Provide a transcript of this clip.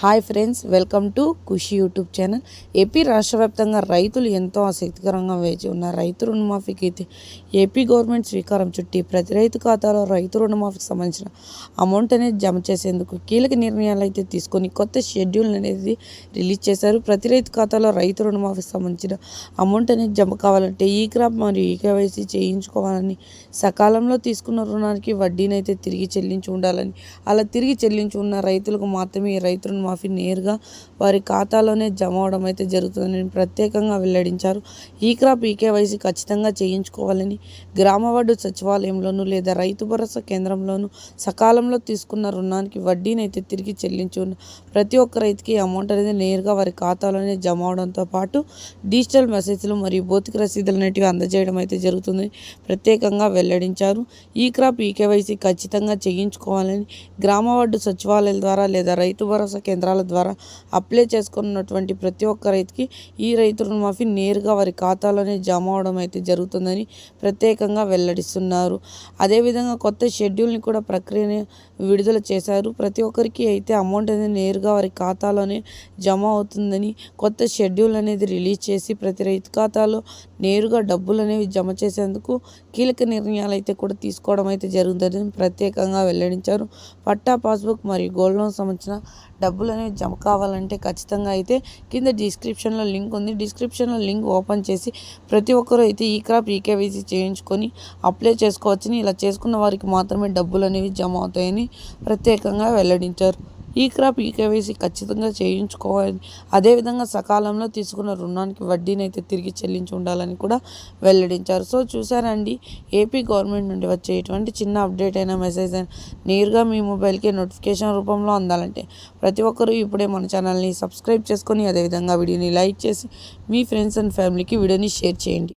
Hi friends welcome to Khushi YouTube channel AP రాష్ట్ర వ్యాప్తంగా రైతులు ఎంతో ఆసక్తికరంగా వేచి ఉన్న రైతు రుణమాఫీకి అయితే ఏపీ గవర్నమెంట్ స్వీకారం చుట్టి ప్రతి రైతు ఖాతాలో రైతు రుణమాఫీకి సంబంధించిన అమౌంట్ అనేది జమ చేసేందుకు కీలక నిర్ణయాలు అయితే తీసుకొని కొత్త షెడ్యూల్ అనేది రిలీజ్ చేశారు. ప్రతి రైతు ఖాతాలో రైతు రుణమాఫీకి సంబంధించిన అమౌంట్ అనేది జమ కావాలంటే ఈ క్రాప్ మరియు ఈ కేవైసీ చేయించుకోవాలని సకాలంలో తీసుకున్న రుణానికి వడ్డీనైతే తిరిగి చెల్లించి ఉండాలని అలా తిరిగి చెల్లించి ఉన్న రైతులకు మాత్రమే ఈ రైతు రుణమాఫీ నేరుగా వారి ఖాతాలోనే జమ అవడం అయితే జరుగుతుందని ప్రత్యేకంగా వెల్లడించారు. ఈ క్రాప్ ఈ ఖచ్చితంగా చేయించుకోవాలని గ్రామ వార్డు సచివాలయంలోనూ లేదా రైతు భరోసా కేంద్రంలోనూ సకాలంలో తీసుకున్న రుణానికి వడ్డీని అయితే తిరిగి చెల్లించు ప్రతి ఒక్క రైతుకి అమౌంట్ అనేది నేరుగా వారి ఖాతాలోనే జమ అవడంతో పాటు డిజిటల్ మెసేజ్లు మరియు భౌతిక రసీదులు అనేటివి అందజేయడం అయితే జరుగుతుంది ప్రత్యేకంగా వెల్లడించారు. ఈ క్రాప్ ఈకేవైసీ ఖచ్చితంగా చేయించుకోవాలని గ్రామ వార్డు సచివాలయాల ద్వారా లేదా రైతు భరోసా కేంద్రాల ద్వారా అప్లై చేసుకున్నటువంటి ప్రతి ఒక్క రైతుకి ఈ రైతు రుణమాఫీ నేరుగా వారి ఖాతాలోనే జమ అవడం అయితే జరుగుతుందని ప్రత్యేకంగా వెల్లడిస్తున్నారు. అదేవిధంగా కొత్త షెడ్యూల్ని కూడా ప్రక్రియని విడుదల చేశారు. ప్రతి ఒక్కరికి అయితే అమౌంట్ అనేది నేరుగా వారి ఖాతాలోనే జమ అవుతుందని కొత్త షెడ్యూల్ అనేది రిలీజ్ చేసి ప్రతి రైతు ఖాతాలో నేరుగా డబ్బులు అనేవి జమ చేసేందుకు కీలక నిర్ణయాలు అయితే కూడా తీసుకోవడం అయితే జరుగుతుందని ప్రత్యేకంగా వెల్లడించారు. పట్టా పాస్బుక్ మరియు గోల్డ్ లోన్ సంబంధించిన డబ్బులు అనేవి జమ కావాలంటే ఖచ్చితంగా అయితే కింద డిస్క్రిప్షన్లో లింక్ ఉంది. డిస్క్రిప్షన్లో లింక్ ఓపెన్ చేసి ప్రతి ఒక్కరూ అయితే ఈ క్రాప్ ఈకేవీసీ చేయించుకొని అప్లై చేసుకోవచ్చని ఇలా చేసుకున్న వారికి మాత్రమే డబ్బులు అనేవి జమ అవుతాయని ప్రత్యేకంగా వెల్లడించారు. ఈ క్రాప్ ఈ కేవైసీ ఖచ్చితంగా చేయించుకోవాలి. అదేవిధంగా సకాలంలో తీసుకున్న రుణానికి వడ్డీని అయితే తిరిగి చెల్లించి ఉండాలని కూడా వెల్లడించారు. సో చూసారండి ఏపీ గవర్నమెంట్ నుండి వచ్చే ఎటువంటి చిన్న అప్డేట్ అయినా మెసేజ్ అయినా నేరుగా మీ మొబైల్కి నోటిఫికేషన్ రూపంలో అందాలంటే ప్రతి ఒక్కరూ ఇప్పుడే మన ఛానల్ని సబ్స్క్రైబ్ చేసుకొని అదేవిధంగా వీడియోని లైక్ చేసి మీ ఫ్రెండ్స్ అండ్ ఫ్యామిలీకి వీడియోని షేర్ చేయండి.